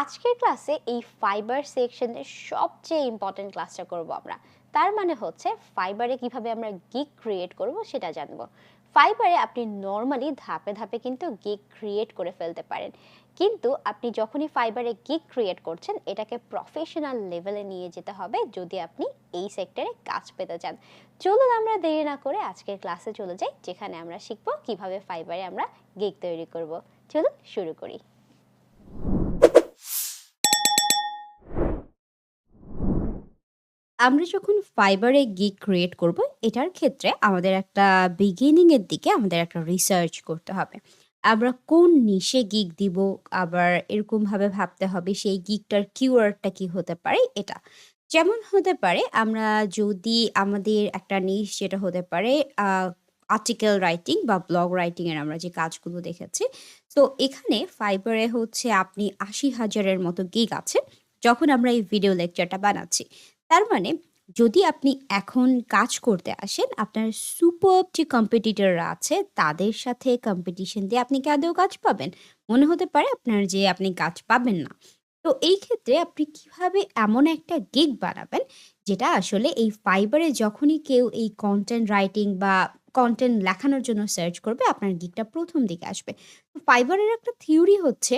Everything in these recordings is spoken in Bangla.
আজকের ক্লাসে এই ফাইবার সেকশনের সবচেয়ে ইম্পর্টেন্ট ক্লাসটা করব আমরা। তার মানে হচ্ছে ফাইবারে কীভাবে আমরা গিগ ক্রিয়েট করব সেটা জানব। ফাইবারে আপনি নর্মালি ধাপে ধাপে কিন্তু গিগ ক্রিয়েট করে ফেলতে পারেন। কিন্তু আপনি যখনই ফাইবারে গিগ ক্রিয়েট করছেন, এটাকে প্রফেশনাল লেভেলে নিয়ে যেতে হবে যদি আপনি এই সেক্টরে কাজ পেতে চান। চলুন আমরা দেরি না করে আজকের ক্লাসে চলে যাই, যেখানে আমরা শিখব কীভাবে ফাইবারে আমরা গিগ তৈরি করব। চলুন শুরু করি। আমরা যখন ফাইবারে গিগ ক্রিয়েট করব, এটার ক্ষেত্রে আমাদের একটা বিগিনিং এর দিকে আমাদের একটা রিসার্চ করতে হবে। আমরা কোন নিশে গিগ দিব, আবার এরকম ভাবে ভাবতে হবে সেই গিগটার কিওয়ার্ডটা কি হতে পারে, এটা। যেমন হতে পারে, আমরা যদি আমাদের একটা নিশ যেটা হতে পারে আর্টিকেল রাইটিং বা ব্লগ রাইটিং এর আমরা যে কাজগুলো দেখেছি, তো এখানে ফাইবারে হচ্ছে আপনি আশি হাজারের মতো গিগ আছে, যখন আমরা এই ভিডিও লেকচারটা বানাচ্ছি। তার মানে যদি আপনি এখন কাজ করতে আসেন, আপনার সুপারব যে কম্পিটিটররা আছে, তাদের সাথে কম্পিটিশন দিয়ে আপনি কি আদৌ কাজ পাবেন? মনে হতে পারে আপনার যে আপনি কাজ পাবেন না। তো এই ক্ষেত্রে আপনি কীভাবে এমন একটা গিগ বানাবেন, যেটা আসলে এই ফাইবারে যখনই কেউ এই কন্টেন্ট রাইটিং বা কন্টেন্ট লেখানোর জন্য সার্চ করবে, আপনার গিগটা প্রথম দিকে আসবে। তো ফাইবারের একটা থিওরি হচ্ছে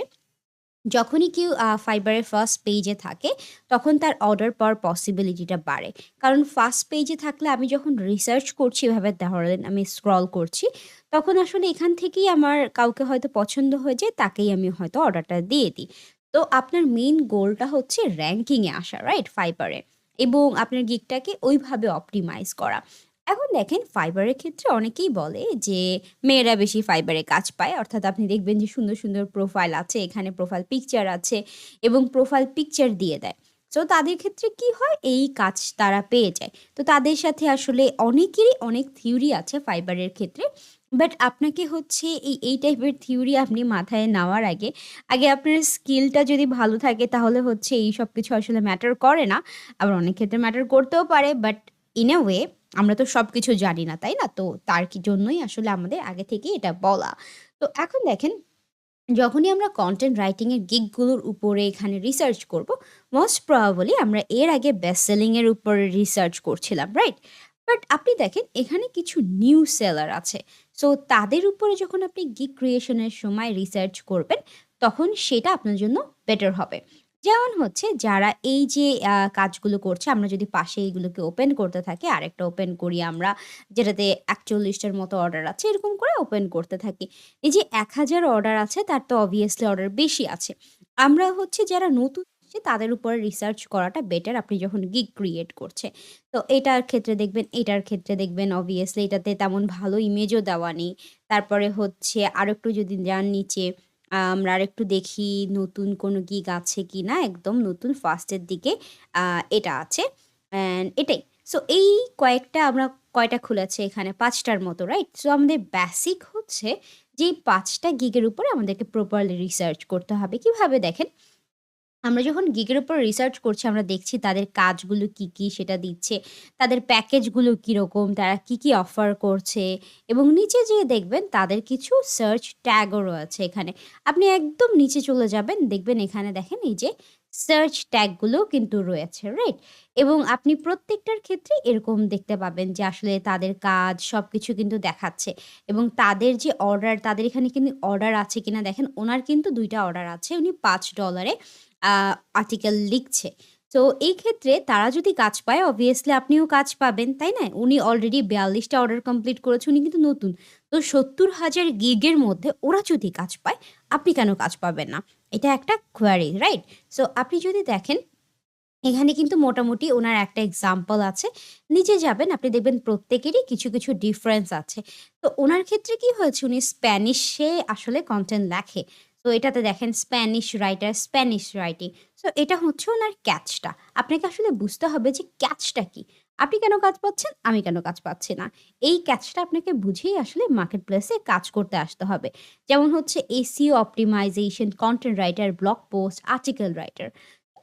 যখনই কেউ ফাইবারের ফার্স্ট পেজে থাকে, তখন তার অর্ডার পাওয়ার পসিবিলিটিটা বাড়ে। কারণ ফার্স্ট পেজে থাকলে আমি যখন রিসার্চ করছি এভাবে ধরেন আমি স্ক্রল করছি, তখন আসলে এখান থেকেই আমার কাউকে হয়তো পছন্দ হয়ে যায়, তাকেই আমি হয়তো অর্ডারটা দিয়ে দিই। তো আপনার মেইন গোলটা হচ্ছে র্যাঙ্কিংয়ে আসা, রাইট? ফাইবারে এবং আপনার গিগটাকে ওইভাবে অপটিমাইজ করা। এখন দেখেন ফাইবারের ক্ষেত্রে অনেকেই বলে যে মেয়েরা বেশি ফাইবারে কাজ পায়। অর্থাৎ আপনি দেখবেন যে সুন্দর, সুন্দর প্রোফাইল আছে, এখানে প্রোফাইল পিকচার আছে এবং প্রোফাইল পিকচার দিয়ে দেয়। তো তাদের ক্ষেত্রে কি হয়? এই কাজ তারা পেয়ে যায়। তো তাদের সাথে আসলে অনেকেরই অনেক থিওরি আছে ফাইবারের ক্ষেত্রে। বাট আপনাকে হচ্ছে এই, এই টাইপের থিওরি আপনি মাথায় নেওয়ার আগে, আগে আপনার স্কিলটা যদি ভালো থাকে তাহলে হচ্ছে এই সব কিছু আসলে ম্যাটার করে না। আবার অনেক ক্ষেত্রে ম্যাটার করতেও পারে বাট ইন আ ওয়ে আমরা তো সব কিছু জানি না, তাই না? তো তার কি জন্যই আসলে আমাদের আগে থেকেই এটা বলা। তো এখন দেখেন, যখনই আমরা কন্টেন্ট রাইটিংয়ের এর গিগগুলোর উপরে এখানে রিসার্চ করব, মোস্ট প্রবাবলি আমরা এর আগে বেস্ট সেলিং এর উপরে রিসার্চ করছিলাম, রাইট? বাট আপনি দেখেন এখানে কিছু নিউ সেলার আছে। সো তাদের উপরে যখন আপনি গিগ ক্রিয়েশনের সময় রিসার্চ করবেন, তখন সেটা আপনার জন্য বেটার হবে। যেমন হচ্ছে যারা এই যে কাজগুলো করছে আমরা যদি পাশে এইগুলোকে ওপেন করতে থাকি, আরেকটা ওপেন করি আমরা যেটাতে একচল্লিশটার মতো অর্ডার আছে। এরকম করে ওপেন করতে থাকি। এই যে ১,০০০ অর্ডার আছে তার তো অবভিয়াসলি অর্ডার বেশি আছে। আমরা হচ্ছে যারা নতুন তাদের উপরে রিসার্চ করাটা বেটার আপনি যখন গিগ ক্রিয়েট করছে। তো এটার ক্ষেত্রে দেখবেন, এটার ক্ষেত্রে দেখবেন অবভিয়াসলি এটাতে তেমন ভালো ইমেজও দেওয়া নেই। তারপরে হচ্ছে আরেকটু যদি যান নিচে আ আর একটু দেখি নতুন কোনো গিগ আছে কিনা একদম নতুন ফার্স্টের দিকে এটা আছে। অ্যান্ড এটাই। সো এই কয়েকটা আমরা, কয়টা খুলেছে এখানে পাঁচটার মতো রাইট? সো আমাদের বেসিক হচ্ছে যে পাঁচটা ৫ গিগের উপরে আমাদেরকে প্রপারলি রিসার্চ করতে হবে। কীভাবে দেখেন? আমরা যখন গিগের উপর রিসার্চ করছি আমরা দেখছি তাদের কাজগুলো কি, কি সেটা দিচ্ছে। তাদের প্যাকেজগুলো কীরকম তারা কি, কি অফার করছে এবং নিচে যেয়ে দেখবেন তাদের কিছু সার্চ ট্যাগও রয়েছে এখানে। আপনি একদম নিচে চলে যাবেন, দেখবেন এখানে দেখেন এই যে সার্চ ট্যাগগুলোও কিন্তু রয়েছে, রাইট? এবং আপনি প্রত্যেকটার ক্ষেত্রেই এরকম দেখতে পাবেন যে আসলে তাদের কাজ সব কিছু কিন্তু দেখাচ্ছে এবং তাদের যে অর্ডার তাদের এখানে কিন্তু অর্ডার আছে কিনা দেখেন, ওনার কিন্তু দুইটা অর্ডার আছে। উনি $৫ এ আ আর্টিকেল লিখছে। তো এই ক্ষেত্রে তারা যদি কাজ পায় অবভিয়াসলি আপনিও কাজ পাবেন, তাই না? উনি অলরেডি বিয়াল্লিশটা অর্ডার কমপ্লিট করেছে, উনি কিন্তু নতুন। তো ৭০,০০০ গিগের মধ্যে ওরা যদি কাজ পায়, আপনি কেন কাজ পাবেন না? এটা একটা কোয়ারি রাইট? সো আপনি যদি দেখেন, এখানে কিন্তু মোটামুটি ওনার একটা এক্সাম্পল আছে। নিচে যাবেন আপনি দেখবেন প্রত্যেকেরই কিছু, কিছু ডিফারেন্স আছে। তো ওনার ক্ষেত্রে কি হয়েছে উনি স্প্যানিশে আসলে কন্টেন্ট লেখে। তো এটাতে দেখেন Spanish writer, Spanish writing. So এটা হচ্ছে ওনার ক্যাচটা। আপনাকে আসলে বুঝতে হবে যে ক্যাচটা কি? আপনি কেন কাজ পাচ্ছেন? আমি কেন কাজ পাচ্ছি না? এই ক্যাচটা আপনাকে বুঝেই আসলে মার্কেট প্লেস কাজ করতে আসতে হবে। যেমন হচ্ছে SEO optimization, content writer, blog post, article writer.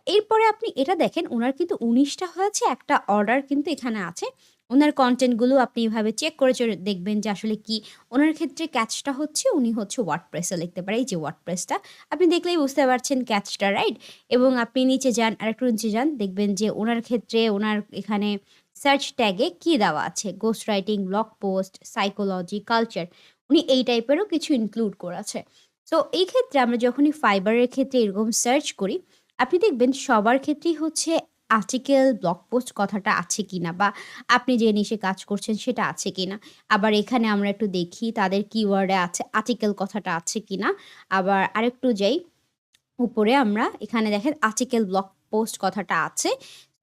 এরপরে আপনি এটা দেখেন ওনার কিন্তু উনিশটা হয়েছে, একটা অর্ডার কিন্তু এখানে আছে। উনার কন্টেন্টগুলো আপনি এভাবে চেক করে দেখবেন যে আসলে কি ওনার ক্ষেত্রে ক্যাচটা হচ্ছে উনি হচ্ছে WordPress এ লিখতে পারে। এই যে ওয়ার্ড প্রেসটা আপনি দেখলেই বুঝতে পারছেন ক্যাচটা রাইট? এবং আপনি নিচে যান, আর আরেকটু নিচে যান দেখবেন যে ওনার ক্ষেত্রে ওনার এখানে সার্চ ট্যাগে কি দেওয়া আছে? Ghost writing, blog post, psychology, culture উনি এই টাইপেরও কিছু ইনক্লুড করেছে। সো এই ক্ষেত্রে আমরা যখনই ফাইবারের ক্ষেত্রে এরকম সার্চ করি, আপনি দেখবেন সবার ক্ষেত্রেই হচ্ছে আর্টিকেল, ব্লগ পোস্ট কথাটা আছে কিনা বা আপনি যে নিশে কাজ করছেন সেটা আছে কিনা। আবার এখানে আমরা একটু দেখি তাদের কিওয়ার্ড আছে আর্টিকেল কথাটা আছে কি না আবার আরেকটু যাই, উপরে আমরা এখানে দেখেন আর্টিকেল, ব্লগ পোস্ট কথাটা আছে।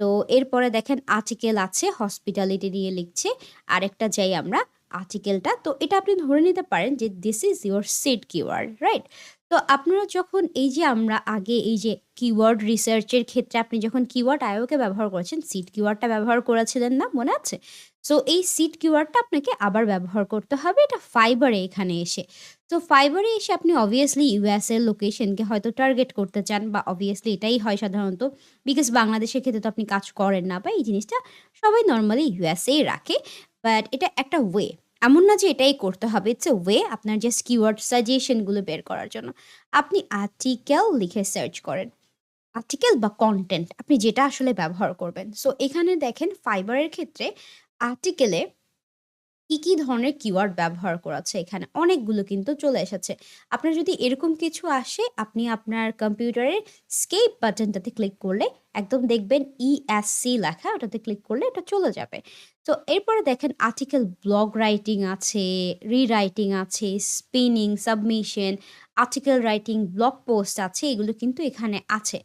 তো এরপরে দেখেন আর্টিকেল আছে হসপিটালিটি নিয়ে লিখছে। আরেকটা যাই আমরা আর্টিকেলটা। তো এটা আপনি ধরে নিতে পারেন যে this is your seed keyword, right? তো আপনারা যখন এই যে আমরা আগে এই যে কিওয়ার্ড রিসার্চের ক্ষেত্রে আপনি যখন কিওয়ার্ড IO কে ব্যবহার করেছেন, সিড কিওয়ার্ডটা ব্যবহার করেছিলেন না? মনে আছে? সো এই সিড কিওয়ার্ডটা আপনাকে আবার ব্যবহার করতে হবে এটা এ এখানে এসে। তো ফাইবারে এসে আপনি অবভিয়াসলি ইউএস এর লোকেশনকে হয়তো টার্গেট করতে চান বা অবভিয়াসলি এটাই হয় সাধারণত। বিকজ বাংলাদেশের ক্ষেত্রে তো আপনি কাজ করেন না বা এই জিনিসটা সবাই নর্মালি ইউএস এই রাখে। বাট এটা একটা ওয়ে। এমন না যে এটাই করতে হবে। ইটস a ওয়ে আপনার যে কিওয়ার্ড সাজেশনগুলো বের করার জন্য। আপনি আর্টিকেল লিখে সার্চ করেন। আর্টিকেল বা কন্টেন্ট আপনি যেটা আসলে ব্যবহার করবেন। সো এখানে দেখেন ফাইবারের ক্ষেত্রে আর্টিকেলে কি, কি ধরনের কিওয়ার্ড ব্যবহার করেছে এখানে অনেকগুলো কিন্তু চলে এসেছে। আপনার যদি এরকম কিছু আসে আপনি আপনার কম্পিউটারের স্কেপ বাটনটাতে ক্লিক করলে একদম দেখবেন ESC লেখা ওটাতে ক্লিক করলে এটা চলে যাবে। তো এরপরে দেখেন আর্টিকেল ব্লগ রাইটিং আছে, রিরাইটিং আছে, spinning, submission, article writing, blog post আছে এগুলো কিন্তু এখানে আছে।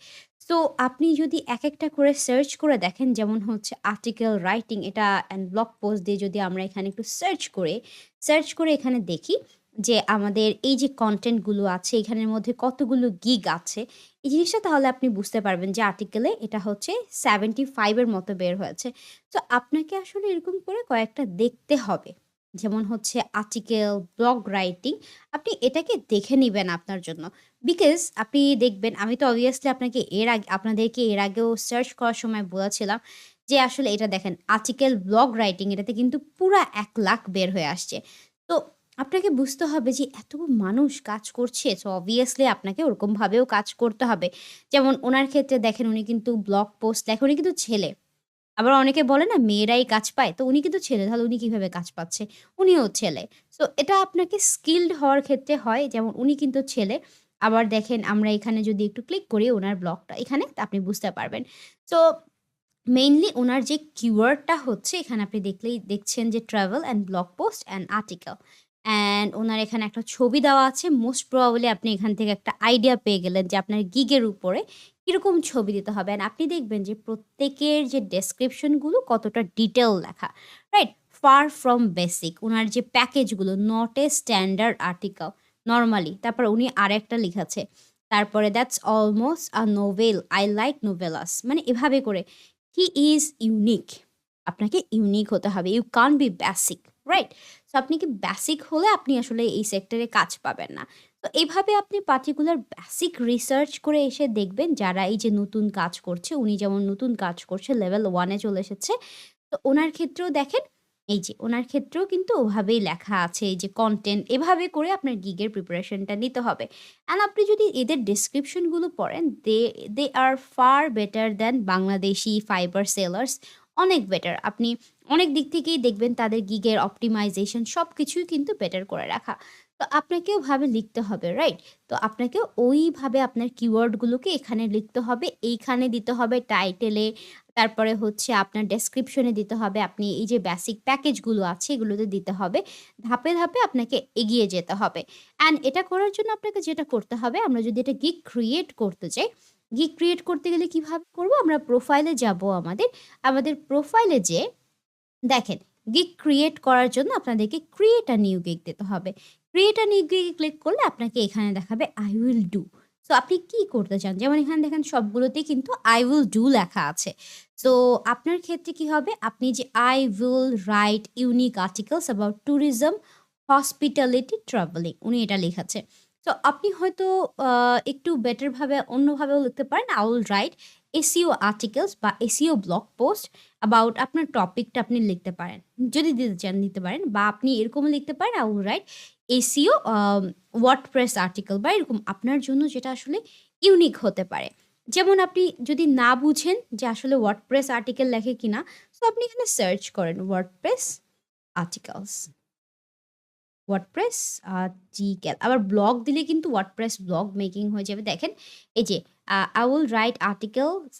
তো আপনি যদি এক একটা করে সার্চ করে দেখেন যেমন হচ্ছে আর্টিকেল রাইটিং এটা অ্যান্ড ব্লগ পোস্ট দিয়ে যদি আমরা এখানে একটু সার্চ করে, সার্চ করে এখানে দেখি যে আমাদের এই যে কন্টেন্টগুলো আছে এখানের মধ্যে কতগুলো গিগ আছে। এই জিনিসটা তাহলে আপনি বুঝতে পারবেন যে আর্টিকেলে এটা হচ্ছে সেভেন্টি ফাইভের মতো বের হয়েছে। তো আপনাকে আসলে এরকম করে কয়েকটা দেখতে হবে। যেমন হচ্ছে আর্টিকেল, ব্লগ রাইটিং আপনি এটাকে দেখে নেবেন আপনার জন্য। বিকজ আপনি দেখবেন আমি তো অবভিয়াসলি আপনাকে এর আগে আপনাদেরকে এর আগেও সার্চ করার সময় বলেছিলাম যে আসলে এটা দেখেন আর্টিকেল, ব্লগ রাইটিং এটাতে কিন্তু পুরা এক লাখ বের হয়ে আসছে। তো আপনাকে বুঝতে হবে যে এত মানুষ কাজ করছে সো অবভিয়াসলি আপনাকে ওরকমভাবেও কাজ করতে হবে। যেমন ওনার ক্ষেত্রে দেখেন উনি কিন্তু ব্লগ পোস্ট লেখে, উনি কিন্তু ছেলে। আবার অনেকে বলে না মেয়েরাই কাজ পায়। তো উনি কিন্তু ছেলে। তাহলে উনি কীভাবে কাজ পাচ্ছে? উনিও ছেলে। সো এটা আপনাকে স্কিলড হওয়ার ক্ষেত্রে হয় যেমন উনি কিন্তু ছেলে। আবার দেখেন আমরা এখানে যদি একটু ক্লিক করি ওনার ব্লগটা এখানে আপনি বুঝতে পারবেন। সো মেইনলি ওনার যে কিওয়ার্ডটা হচ্ছে এখানে আপনি দেখলেই দেখছেন যে travel and blog post and article. And ওনার এখানে একটা ছবি দেওয়া আছে। মোস্ট প্রবাবলি আপনি এখান থেকে একটা আইডিয়া পেয়ে গেলেন যে আপনার গিগের উপরে কীরকম ছবি দিতে হবে। অ্যান্ড আপনি দেখবেন যে প্রত্যেকের যে ডেসক্রিপশনগুলো কতটা ডিটেল লেখা। রাইট? ফার ফ্রম বেসিক ওনার যে প্যাকেজগুলো not a standard article normally. তারপর উনি আরেকটা লিখেছে। তারপরে that's almost a novel. I like novellas. মানে এভাবে করে হি ইজ ইউনিক। আপনাকে ইউনিক হতে হবে। You can B basic. Right? So আপনি কি বেসিক হলে আপনি আসলে এই সেক্টরে কাজ পাবেন না। তো এভাবে আপনি পার্টিকুলার বেসিক রিসার্চ করে এসে দেখবেন যারা এই যে নতুন কাজ করছে, উনি যেমন নতুন কাজ করছে লেভেল ওয়ানে চলে এসেছে। তো ওনার ক্ষেত্রেও দেখেন এই যে ওনার ক্ষেত্রেও কিন্তু ওভাবেই লেখা আছে এই যে কন্টেন্ট এভাবে করে আপনার গিগের প্রিপারেশনটা নিতে হবে। অ্যান্ড আপনি যদি এদের ডেসক্রিপশনগুলো পড়েন they they are far better than Bangladeshi Fiverr sellers অনেক বেটার। আপনি অনেক দিক থেকেই দেখবেন তাদের গিগের অপটিমাইজেশন সব কিছুই কিন্তু বেটার করে রাখা। তো আপনাকেও ভাবে লিখতে হবে, রাইট? তো আপনাকেও ওইভাবে আপনার কিওয়ার্ড গুলোকে এখানে লিখতে হবে। এইখানে দিতে হবে টাইটেলে, তারপরে হচ্ছে আপনার ডেসক্রিপশনে দিতে হবে। আপনি এই যে বেসিক প্যাকেজগুলো আছে এগুলোতে দিতে হবে। ধাপে, ধাপে আপনাকে এগিয়ে যেতে হবে। অ্যান্ড এটা করার জন্য আপনাকে যেটা করতে হবে আমরা যদি এটা গিগ ক্রিয়েট করতে চাই, গিগ ক্রিয়েট করতে গেলে কীভাবে করব? আমরা প্রোফাইলে যাব আমাদের। আমাদের প্রোফাইলে যেয়ে দেখেন গিগ ক্রিয়েট করার জন্য আপনাদেরকে ক্রিয়েট আ নিউ গিগ দিতে হবে। Create a new gig click করলে আপনাকে এখানে দেখাবে আই উইল ডু। সো আপনি কি করতে চান? যেমন এখানে দেখেন সবগুলোতেই কিন্তু আই উইল ডু লেখা আছে। সো আপনার ক্ষেত্রে কি হবে? আপনি যে I will write unique articles about tourism, hospitality, travelling উনি এটা লিখেছে। তো আপনি হয়তো একটু বেটার ভাবে অন্যভাবেও লিখতে পারেন। I will write SEO articles বা SEO blog post about আপনার টপিকটা আপনি লিখতে পারেন। যদি দিতে চান দিতে পারেন বা আপনি এরকমও লিখতে পারেন will write SEO um WordPress article বা এরকম আপনার জন্য যেটা আসলে ইউনিক হতে পারে। যেমন আপনি যদি না বুঝেন যে আসলে WordPress আর্টিকেল লেখে কিনা, সো আপনি এখানে সার্চ করেন WordPress articles। WordPress আর্টিকেল আবার ব্লগ দিলে কিন্তু ওয়ার্ডপ্রেস ব্লগ মেকিং হয়ে যাবে। দেখেন এই যে I I write write articles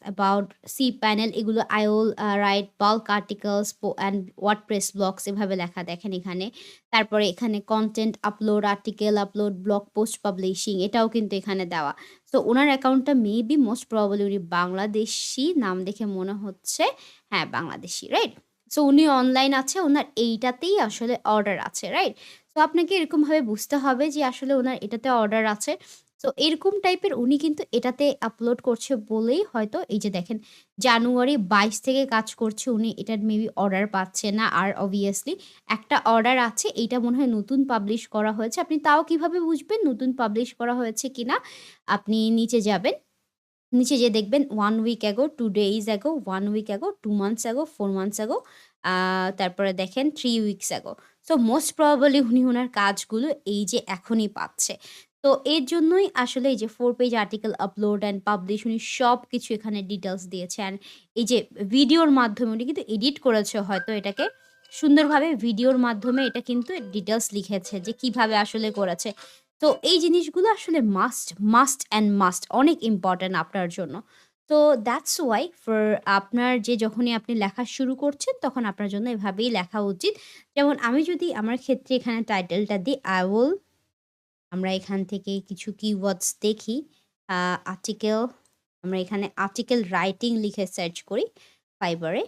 cPanel এগুলো I will write write articles po and WordPress এভাবে লেখা দেখেন এখানে। তারপরে এখানে content upload, article upload, blog post publishing এটাও কিন্তু এখানে দেওয়া। সো ওনার অ্যাকাউন্টটা মেবি মোস্ট প্রবাবলি উনি বাংলাদেশি নাম দেখে মনে হচ্ছে হ্যাঁ, বাংলাদেশি রাইট? সো উনি অনলাইন আছে ওনার এইটাতেই আসলে অর্ডার আছে রাইট? সো আপনাকে এরকমভাবে বুঝতে হবে যে আসলে ওনার এটাতে অর্ডার আছে। তো এরকম টাইপের উনি কিন্তু এটাতে আপলোড করছে বলেই হয়তো এই যে দেখেন জানুয়ারি ২২ থেকে কাজ করছে উনি এটার মেবি অর্ডার পাচ্ছে না। আর অবভিয়াসলি একটা অর্ডার আছে এইটা মনে হয় নতুন পাবলিশ করা হয়েছে। আপনি তাও কীভাবে বুঝবেন নতুন পাবলিশ করা হয়েছে কিনা? আপনি নিচে যাবেন। নিচে যেয়ে দেখবেন one week ago, two days ago, one week ago, two months ago, four months ago তারপরে দেখেন three weeks ago. So most probably উনি উনার কাজগুলো এই যে এখনই পাচ্ছে। তো এর জন্যই আসলে এই যে four page article upload and publish উনি সব কিছু এখানে ডিটেলস দিয়েছে। অ্যান্ড এই যে ভিডিওর মাধ্যমে উনি কিন্তু এডিট করেছে হয়তো এটাকে সুন্দরভাবে ভিডিওর মাধ্যমে এটা কিন্তু ডিটেলস লিখেছে যে কীভাবে আসলে করেছে। তো এই জিনিসগুলো আসলে মাস্ট, মাস্ট অ্যান্ড মাস্ট অনেক ইম্পর্ট্যান্ট আপনার জন্য। তো দ্যাটস ওয়াই ফর আপনার যে যখনই আপনি লেখা শুরু করছেন তখন আপনার জন্য এভাবেই লেখা উচিত। যেমন আমি যদি আমার ক্ষেত্রে এখানে টাইটেলটা দিই I will আমরা এখান থেকে কিছু কিওয়ার্ডস দেখি। আর্টিকেল আমরা এখানে আর্টিকেল রাইটিং লিখে সার্চ করি ফাইবারে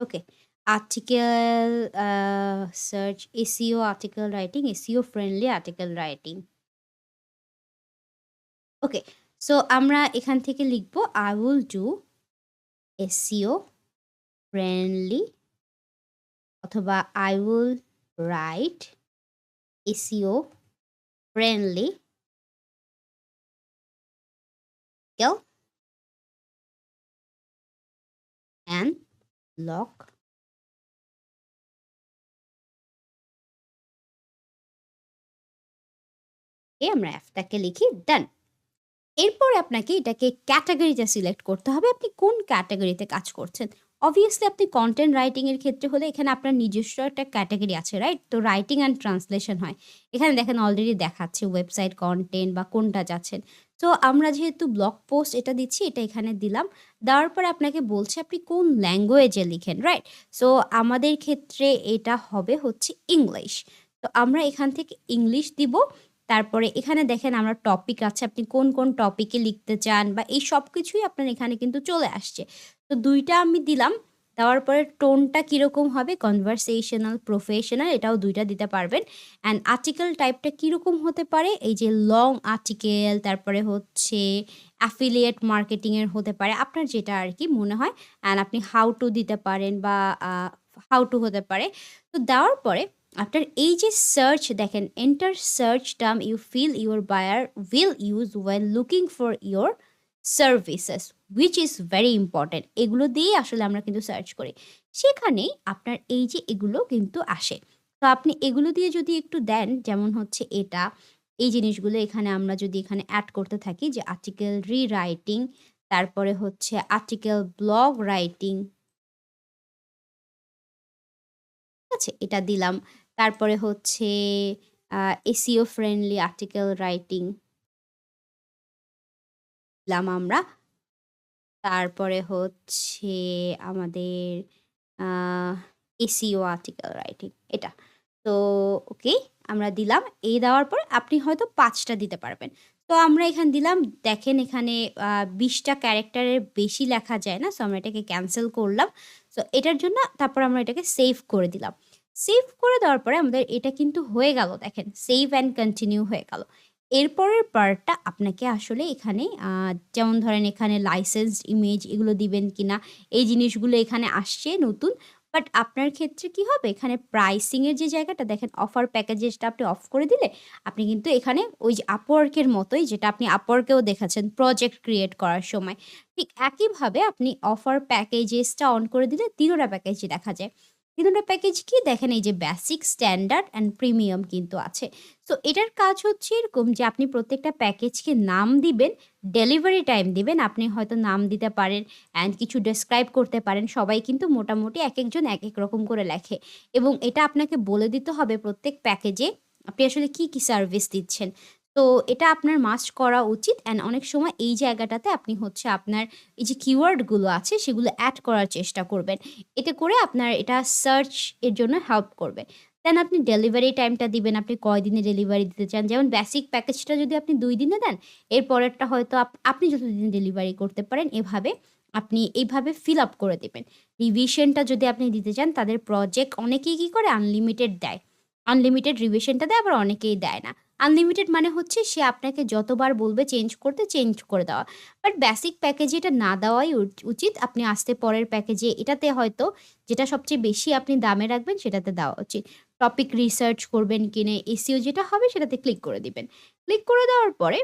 okay. Article search SEO article writing, SEO friendly article writing. Okay. So আমরা এখান থেকে লিখব I will do SEO friendly অথবা I will write SEO friendly কেউ অ্যান্ড লক আমরা অ্যাপটাকে লিখি ডান এরপরে আপনাকে এটাকে ক্যাটেগরিটা সিলেক্ট করতে হবে। আপনি কোন ক্যাটাগরিতে কাজ করছেন। অবভিয়াসলি আপনি কন্টেন্ট রাইটিংয়ের ক্ষেত্রে হলে এখানে আপনার নিজস্ব একটা ক্যাটাগরি আছে রাইট? তো রাইটিং অ্যান্ড ট্রান্সলেশন হয়। এখানে দেখেন অলরেডি দেখাচ্ছে ওয়েবসাইট কন্টেন্ট বা কোনটা যাচ্ছেন। তো আমরা যেহেতু ব্লগ পোস্ট এটা দিচ্ছি, এটা এখানে দিলাম। দেওয়ার পরে আপনাকে বলছে আপনি কোন ল্যাঙ্গুয়েজে লিখেন রাইট? সো আমাদের ক্ষেত্রে এটা হবে হচ্ছে ইংলিশ। তো আমরা এখান থেকে ইংলিশ দিব। তারপরে এখানে দেখেন আমরা টপিক আছে আপনি কোন, কোন টপিকে লিখতে চান বা এই সব কিছুই আপনার এখানে কিন্তু চলে আসছে। তো দুইটা আমি দিলাম। দেওয়ার পরে টোনটা কীরকম হবে কনভারসেশনাল, প্রফেশনাল এটাও দুইটা দিতে পারবেন। অ্যান্ড আর্টিকেল টাইপটা কীরকম হতে পারে এই যে লং আর্টিকেল তারপরে হচ্ছে অ্যাফিলিয়েট মার্কেটিংয়ের হতে পারে। আপনার যেটা আর কি মনে হয় অ্যান্ড আপনি হাউ টু দিতে পারেন বা হাউ টু হতে পারে। তো দেওয়ার পরে আপনার এই যে সার্চ দেখেন enter search term you feel your buyer will use when looking for your services which is very important. এগুলো দিয়েই আসলে আমরা কিন্তু সার্চ করি। সেখানেই আপনার এই যে এগুলো কিন্তু আসে। তো আপনি এগুলো দিয়ে যদি একটু দেন যেমন হচ্ছে এটা, এই জিনিসগুলো এখানে আমরা যদি এখানে অ্যাড করতে থাকি যে আর্টিকেল রিরাইটিং তারপরে হচ্ছে আর্টিকেল ব্লগ রাইটিং ঠিক আছে? এটা দিলাম। তারপরে হচ্ছে SEO ফ্রেন্ডলি আর্টিকেল রাইটিং দিলাম আমরা। তারপরে হচ্ছে আমাদের এসিও আর্টিকেল রাইটিং, এটা। তো ওকে, আমরা দিলাম। এই দেওয়ার পর আপনি হয়তো পাঁচটা দিতে পারবেন। তো আমরা এখানে দিলাম, দেখেন এখানে বিশটা ক্যারেক্টারের বেশি লেখা যায় না। সো আমরা এটাকে ক্যান্সেল করলাম। সো এটার জন্য তারপর আমরা এটাকে সেভ করে দিলাম। সেভ করে দেওয়ার পরে আমাদের এটা কিন্তু হয়ে গেল, দেখেন সেভ অ্যান্ড কন্টিনিউ হয়ে গেল। এরপরের পার্টটা আপনাকে আসলে এখানে যেমন ধরেন এখানে লাইসেন্সড ইমেজ এগুলো দিবেন কিনা, এই জিনিসগুলো এখানে আসছে নতুন। বাট আপনার ক্ষেত্রে কি হবে? এখানে প্রাইসিংয়ের যে জায়গাটা, দেখেন অফার প্যাকেজেসটা আপনি অফ করে দিলে আপনি কিন্তু এখানে ওই যে আপওয়ার্কের মতোই, যেটা আপনি Upwork দেখাচ্ছেন প্রজেক্ট ক্রিয়েট করার সময়। ঠিক একইভাবে আপনি অফার প্যাকেজেসটা অন করে দিলে ৩ টা প্যাকেজই দেখা যায়। ৩ টা প্যাকেজ কি? দেখেন এই যে বেসিক, স্ট্যান্ডার্ড অ্যান্ড প্রিমিয়াম কিন্তু আছে। সো এটার কাজ হচ্ছে এরকম যে আপনি প্রত্যেকটা প্যাকেজকে নাম দিবেন, ডেলিভারি টাইম দিবেন। আপনি হয়তো নাম দিতে পারেন অ্যান্ড কিছু ডেসক্রাইব করতে পারেন। সবাই কিন্তু মোটামুটি এক একজন এক এক রকম করে লেখে এবং এটা আপনাকে বলে দিতে হবে প্রত্যেক প্যাকেজে আপনি আসলে কি, কি সার্ভিস দিচ্ছেন। তো এটা আপনার মাস্ট করা উচিত অ্যান্ড অনেক সময় এই জায়গাটাতে আপনি হচ্ছে আপনার এই যে কিওয়ার্ডগুলো আছে সেগুলো অ্যাড করার চেষ্টা করবেন। এতে করে আপনার এটা সার্চ এর জন্য হেল্প করবে। দেন আপনি ডেলিভারি টাইমটা দিবেন। আপনি কয়দিনে ডেলিভারি দিতে চান। যেমন বেসিক প্যাকেজটা যদি আপনি দুই দিনে দেন, এরপরেরটা হয়তো আপ আপনি যতদিন ডেলিভারি করতে পারেন এভাবে আপনি এইভাবে ফিল আপ করে দেবেন রিভিশনটা যদি আপনি দিতে চান তাদের প্রজেক্ট অনেকেই কি করে আনলিমিটেড দেয়। আনলিমিটেড রিভিশনটা দেয় আবার অনেকেই দেয় না। আনলিমিটেড মানে হচ্ছে সে আপনাকে যতবার বলবে চেঞ্জ করতে, চেঞ্জ করে দেওয়া। বাট বেসিক প্যাকেজে এটা না দেওয়াই উচ উচিত। আপনি আসতে পরের প্যাকেজে এটাতে হয়তো যেটা সবচেয়ে বেশি আপনি দামে রাখবেন সেটাতে দেওয়া উচিত। টপিক রিসার্চ করবেন কিনে এসিও যেটা হবে সেটাতে ক্লিক করে দিবেন। ক্লিক করে দেওয়ার পরে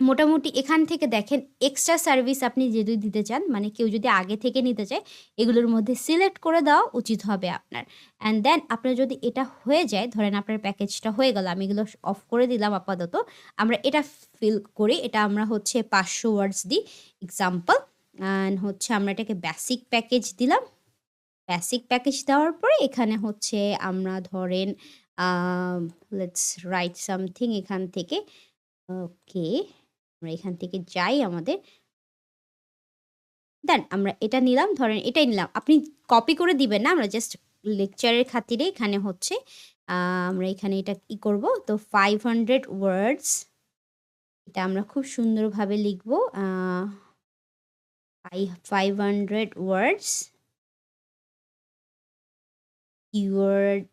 মোটামুটি এখান থেকে দেখেন এক্সট্রা সার্ভিস আপনি যদি দিতে চান মানে কেউ যদি আগে থেকে নিতে চায়, এগুলোর মধ্যে সিলেক্ট করে দেওয়া উচিত হবে আপনার। অ্যান্ড দেন আপনার যদি এটা হয়ে যায়, ধরেন আপনার প্যাকেজটা হয়ে গেল। আমি এগুলো অফ করে দিলাম আপাতত। আমরা এটা ফিল করি। এটা আমরা হচ্ছে ৫০০ ওয়ার্ডস দিই এক্সাম্পল অ্যান্ড হচ্ছে আমরা এটাকে বেসিক প্যাকেজ দিলাম। বেসিক প্যাকেজ দেওয়ার পরে এখানে হচ্ছে আমরা ধরেন লেটস রাইট সামথিং এখান থেকে ওকে আমরা এখান থেকে যাই আমাদের দেন আমরা এটা নিলাম, ধরেন এটাই নিলাম। আপনি কপি করে দিবেন না। আমরা জাস্ট লেকচারের খাতিরে এখানে হচ্ছে আমরা এখানে এটা ই করব। তো 500 ওয়ার্ডস এটা আমরা খুব সুন্দরভাবে লিখব। A five 500 words keyword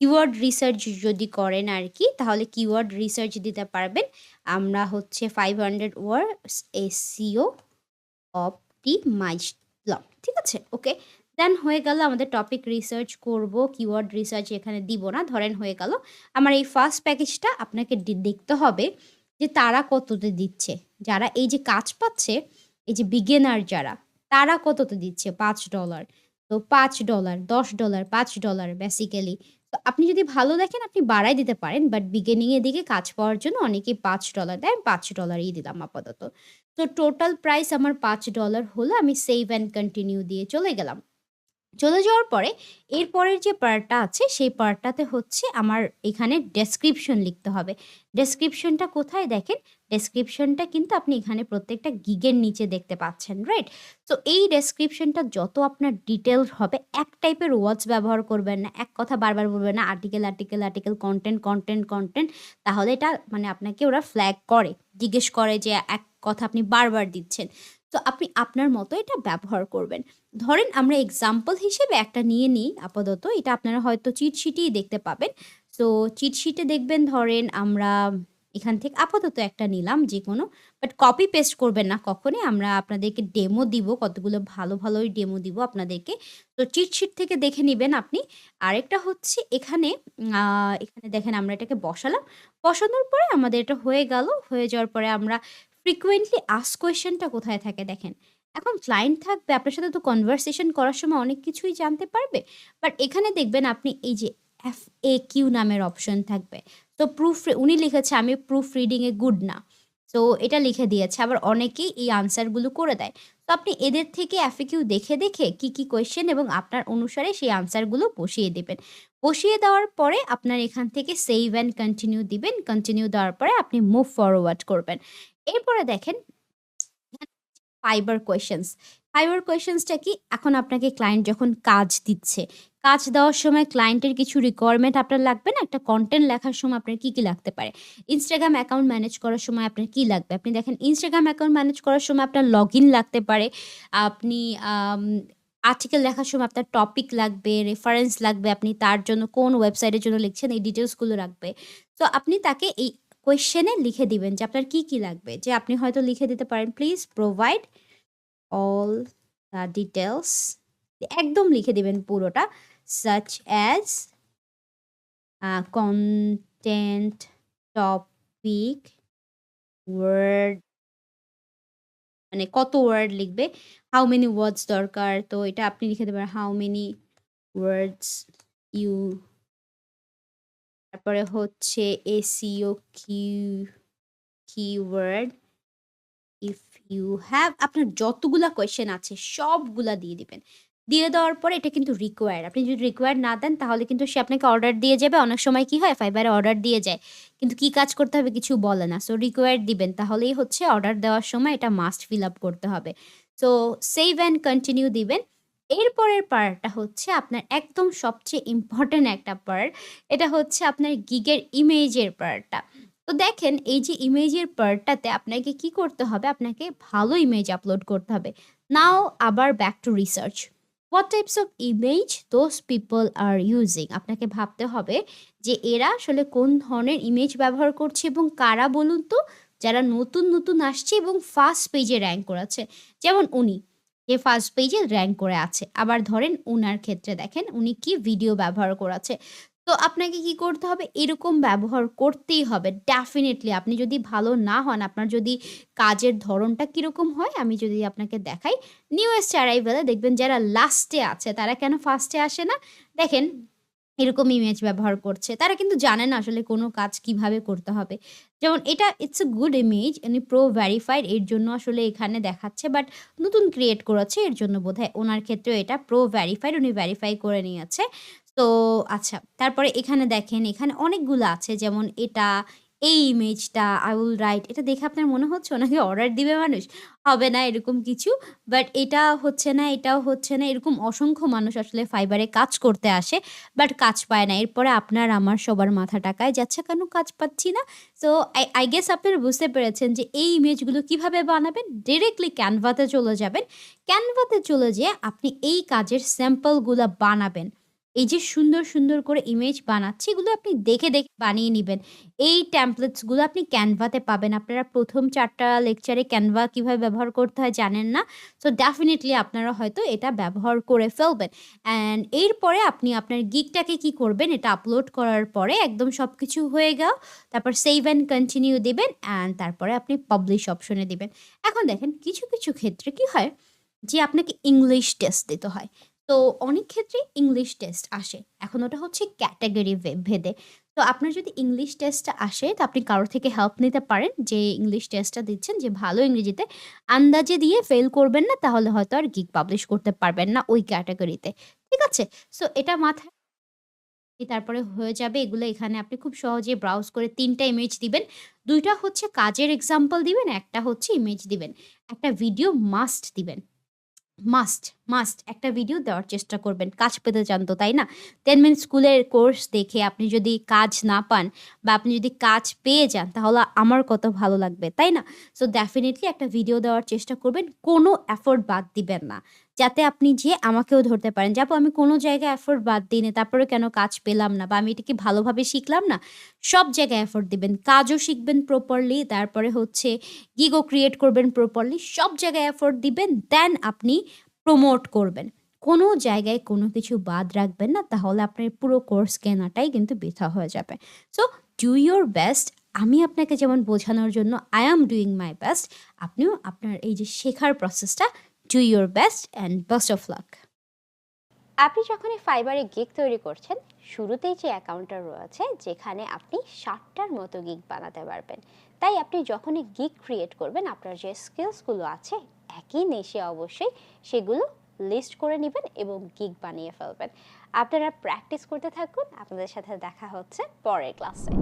keyword research যদি করেন আরকি তাহলে কিওয়ার্ড রিসার্চ দিতে পারবেন। আমরা হচ্ছে ফাইভ 500 ওয়ার্ডস এসইও অপটিমাইজড ঠিক আছে? ওকে। দেন হয়ে গেল আমাদের টপিক রিসার্চ করব। কিওয়ার্ড রিসার্চ এখানে দিব না। ধরেন হয়ে গেল। আমার এই ফার্স্ট প্যাকেজটা আপনাকে দেখতে হবে যে তারা কততে দিচ্ছে। যারা এই যে কাজ পাচ্ছে, এই যে বিগিনার যারা, তারা কততে দিচ্ছে পাঁচ ডলার তো $৫, $10, $5 বেসিক্যালি। তো আপনি যদি ভালো দেখেন, আপনি বাড়ায় দিতে পারেন। বাট বিগিনিং এর দিকে কাজ পাওয়ার জন্য অনেকেই পাঁচ ডলার দেয়। $৫ ই দিলাম আপাতত। তো টোটাল প্রাইস আমার পাঁচ ডলার হলো। আমি সেভ অ্যান্ড কন্টিনিউ দিয়ে চলে গেলাম। চলে যাওয়ার পরে এরপরের যে পার্টটা আছে, সেই পার্টটাতে হচ্ছে আমার এখানে ডেসক্রিপশন লিখতে হবে। ডেসক্রিপশনটা কোথায় দেখেন? ডেসক্রিপশনটা কিন্তু আপনি এখানে প্রত্যেকটা গিগের নিচে দেখতে পাচ্ছেন, রাইট? সো এই ডেসক্রিপশনটা যত আপনার ডিটেইলড হবে এক টাইপের ওয়ার্ডস ব্যবহার করবেন না। এক কথা বারবার বলবেন না article, article, article, content content content তাহলে এটা মানে আপনাকে ওরা ফ্ল্যাগ করে। জিজ্ঞেস করে যে এক কথা আপনি বারবার দিচ্ছেন। তো আপনি আপনার মতো এটা ব্যবহার করবেন। ধরেন আমরা এক্সাম্পল হিসেবে একটা নিয়ে নিই আপাতত। এটা আপনারা হয়তো চিট শিটেই দেখতে পাবেন। সো চিট শিটে দেখবেন ধরেন আমরা এখান থেকে আপাতত একটা নিলাম যে কোনো বাট কপি পেস্ট করবেন না কখনোই। আমরা আপনাদেরকে ডেমো দিব। কতগুলো ভালো, ভালোই ডেমো দিব আপনাদেরকে। তো চিট শিট থেকে দেখে নিবেন আপনি। আরেকটা হচ্ছে এখানে এখানে দেখেন আমরা এটাকে বসালাম। বসানোর পরে আমাদের এটা হয়ে গেল। হয়ে যাওয়ার পরে আমরা ফ্রিকোয়েন্টলি আস কোয়েশ্চেনটা কোথায় থাকে দেখেন। এখন ক্লায়েন্ট থাকবে আপনার সাথে তো কনভারসেশন করার সময় অনেক কিছুই জানতে পারবে। বাট এখানে দেখবেন আপনি এই যে এফ এ কিউ নামের অপশন থাকবে। তো প্রুফ উনি লিখেছে আমি প্রুফ রিডিং এ গুড না। সো এটা লিখে দিয়েছে। আবার অনেকেই এই আনসারগুলো করে দেয়। তো আপনি এদের থেকে এফএকিউ দেখে, দেখে কি, কি কোয়েশ্চেন এবং আপনার অনুসারে সেই আনসারগুলো বসিয়ে দেবেন বসিয়ে দেওয়ার পরে আপনার এখান থেকে সেভ অ্যান্ড কন্টিনিউ দিবেন। কন্টিনিউ দেওয়ার পরে আপনি মুভ ফরওয়ার্ড করবেন। এরপরে দেখেন ফাইবার কোয়েশনস। ফাইবার কোয়েশনসটা কি? এখন আপনাকে ক্লায়েন্ট যখন কাজ দিচ্ছে, কাজ দেওয়ার সময় ক্লায়েন্টের কিছু রিকোয়ারমেন্ট আপনার লাগবে না? একটা কন্টেন্ট লেখার সময় আপনার কি, কি লাগতে পারে? ইনস্টাগ্রাম অ্যাকাউন্ট ম্যানেজ করার সময় আপনার কি লাগবে? আপনি দেখেন ইনস্টাগ্রাম অ্যাকাউন্ট ম্যানেজ করার সময় আপনার লগইন লাগতে পারে। আপনি আর্টিকেল লেখার সময় আপনার টপিক লাগবে, রেফারেন্স লাগবে। আপনি তার জন্য কোন ওয়েবসাইটের জন্য লিখছেন এই ডিটেলসগুলো রাখবে। সো আপনি তাকে এই কোয়েশ্চেনে লিখে দিবেন যে আপনার কি, কি লাগবে? যে আপনি হয়তো লিখে দিতে পারেন please provide all the details একদম লিখে দিবেন পুরোটা such as আ content, topic, word মানে কত ওয়ার্ড লিখবে, how many words দরকার। তো এটা আপনি লিখে দিবেন how many words you তারপরে হচ্ছে SEO Q keyword if you have আপনার যতগুলা কোয়েশ্চেন আছে, সবগুলা দিয়ে দিবেন। দিয়ে দেওয়ার পরে এটা কিন্তু রিকোয়ার্ড। আপনি যদি রিকোয়ার্ড না দেন, তাহলে কিন্তু সে আপনাকে অর্ডার দিয়ে যাবে। অনেক সময় কি হয় ফাইবারে অর্ডার দিয়ে যায়। কিন্তু কি কাজ করতে হবে কিছু বলে না। সো রিকোয়ার্ড দিবেন তাহলেই হচ্ছে অর্ডার দেওয়ার সময় এটা মাস্ট ফিল আপ করতে হবে। সো সেভ অ্যান্ড কন্টিনিউ দিবেন। এরপরের পার্টটা হচ্ছে আপনার একদম সবচেয়ে ইম্পোর্টেন্ট একটা পার্ট। এটা হচ্ছে আপনার গিগের ইমেজের পার্টটা। তো দেখেন এই যে ইমেজের পার্টটাতে আপনাকে কি করতে হবে? আপনাকে ভালো ইমেজ আপলোড করতে হবে। নাও আবার back to research. What types of image those people are using? আপনাকে ভাবতে হবে যে এরা আসলে কোন ধরনের ইমেজ ব্যবহার করছে এবং কারা বলুন তো? যারা নতুন, নতুন আসছে এবং ফার্স্ট পেজে র্যাঙ্ক করেছে। যেমন উনি, যে ফার্স্ট পেজে র্যাঙ্ক করে আছে। আবার ধরেন উনার ক্ষেত্রে দেখেন উনি কি ভিডিও ব্যবহার করেছে। তো আপনাকে কি করতে হবে? এরকম ব্যবহার করতেই হবে। ডেফিনিটলি আপনি যদি ভালো না হন, আপনার যদি কাজের ধরনটা কীরকম হয় আমি যদি আপনাকে দেখাই, নিউয়েস্ট অ্যারাইভাল দেখবেন যারা লাস্টে আছে তারা কেন ফার্স্টে আসে না? দেখেন এরকম ইমেজ ব্যবহার করছে। তারা কিন্তু জানে না আসলে কোনো কাজ কীভাবে করতে হবে। যেমন এটা ইটস এ গুড ইমেজ উনি প্রো ভেরিফাইড এর জন্য আসলে এখানে দেখাচ্ছে। বাট নতুন ক্রিয়েট করেছে এর জন্য বোধহয় ওনার ক্ষেত্রেও এটা প্রো ভেরিফাইড উনি ভেরিফাই করে নিয়েছে। তো আচ্ছা তারপরে এখানে দেখেন এখানে অনেকগুলো আছে যেমন এটা, এই ইমেজটা, আই will রাইট এটা দেখে আপনার মনে হচ্ছে ওনাকে অর্ডার দিবে মানুষ? হবে না এরকম কিছু। বাট এটা হচ্ছে না, এটাও হচ্ছে না। এরকম অসংখ্য মানুষ আসলে ফাইবারে কাজ করতে আসে। বাট কাজ পায় না। এরপরে আপনার আমার সবার মাথা টাকায় যাচ্ছে কেন কাজ পাচ্ছি না? সো আই গেস আপনারা বুঝতে পেরেছেন যে এই ইমেজগুলো কীভাবে বানাবেন? ডিরেক্টলি ক্যানভাতে চলে যাবেন। ক্যানভাতে চলে যেয়ে আপনি এই কাজের স্যাম্পলগুলো বানাবেন। এই যে সুন্দর, সুন্দর করে ইমেজ বানাচ্ছি এগুলো আপনি দেখে, দেখে বানিয়ে নেবেন এই টেমপ্লেটসগুলো আপনি ক্যানভাতে পাবেন। আপনারা প্রথম চারটা লেকচারে ক্যানভা কীভাবে ব্যবহার করতে হয় জানেন না। সো ডেফিনেটলি আপনারা হয়তো এটা ব্যবহার করে ফেলবেন। অ্যান্ড এরপরে আপনি আপনার গিগটাকে কি করবেন? এটা আপলোড করার পরে একদম সব কিছু হয়ে গেল। তারপর সেভ অ্যান্ড কন্টিনিউ দেবেন অ্যান্ড তারপরে আপনি পাবলিশ অপশনে দেবেন এখন দেখেন কিছু, কিছু ক্ষেত্রে কি হয়? যে আপনাকে ইংলিশ টেস্ট দিতে হয়। তো অনেক ক্ষেত্রেই ইংলিশ টেস্ট আসে। এখন ওটা হচ্ছে ক্যাটাগরি ভেদে। তো আপনার যদি ইংলিশ টেস্টটা আসে তো আপনি কারও থেকে হেল্প নিতে পারেন যে ইংলিশ টেস্টটা দিচ্ছেন যে ভালো ইংরেজিতে আন্দাজে দিয়ে ফেল করবেন না তাহলে হয়তো আর গিক পাবলিশ করতে পারবেন না ওই ক্যাটাগরিতে ঠিক আছে? সো এটা মাথায় তারপরে হয়ে যাবে এগুলো এখানে আপনি খুব সহজে ব্রাউজ করে তিনটা ইমেজ দিবেন। দুইটা হচ্ছে কাজের এক্সাম্পল দিবেন, একটা হচ্ছে ইমেজ দিবেন। একটা ভিডিও মাস্ট দিবেন। মাস্ট, মাস্ট একটা ভিডিও দেওয়ার চেষ্টা করবেন। কাজ পেতে চান তো, তাই না? 10 মিনিট স্কুলের কোর্স দেখে আপনি যদি কাজ না পান বা আপনি যদি কাজ পেয়ে যান তাহলে আমার কত ভালো লাগবে, তাই না? সো ডেফিনেটলি একটা ভিডিও দেওয়ার চেষ্টা করবেন। কোনো এফোর্ট বাদ দিবেন না। যাতে আপনি যেয়ে আমাকেও ধরতে পারেন যে, "আপু আমি কোনো জায়গায় এফোর্ট বাদ দিই দিইনি। তারপরেও কেন কাজ পেলাম না বা আমি এটা কি ভালোভাবে শিখলাম না?" সব জায়গায় এফোর্ট দিবেন। কাজও শিখবেন প্রপারলি, তারপরে হচ্ছে গিগও ক্রিয়েট করবেন প্রপারলি। সব জায়গায় এফোর্ট দিবেন। দেন আপনি প্রমোট করবেন। কোনো জায়গায় কোনো কিছু বাদ রাখবেন না। তাহলে আপনার পুরো কোর্স কেনাটাই কিন্তু বৃথা হয়ে যাবে। So do your best. আমি আপনাকে যেমন বোঝানোর জন্য I am doing my best আপনিও আপনার এই যে শেখার প্রসেসটা do your best and best of luck. আপনি যখনই ফাইবারে গিগ তৈরি করছেন, শুরুতেই যে অ্যাকাউন্টটা রয়েছে যেখানে আপনি ৬০ টার মতো গিগ বানাতে পারবেন। তাই আপনি যখনই গিগ ক্রিয়েট করবেন আপনার যে স্কিলসগুলো আছে একই নিশে অবশ্যই সেগুলো লিস্ট করে নেবেন এবং গিগ বানিয়ে ফেলবেন। আপনারা প্র্যাকটিস করতে থাকুন। আপনাদের সাথে দেখা হচ্ছে পরের ক্লাসে।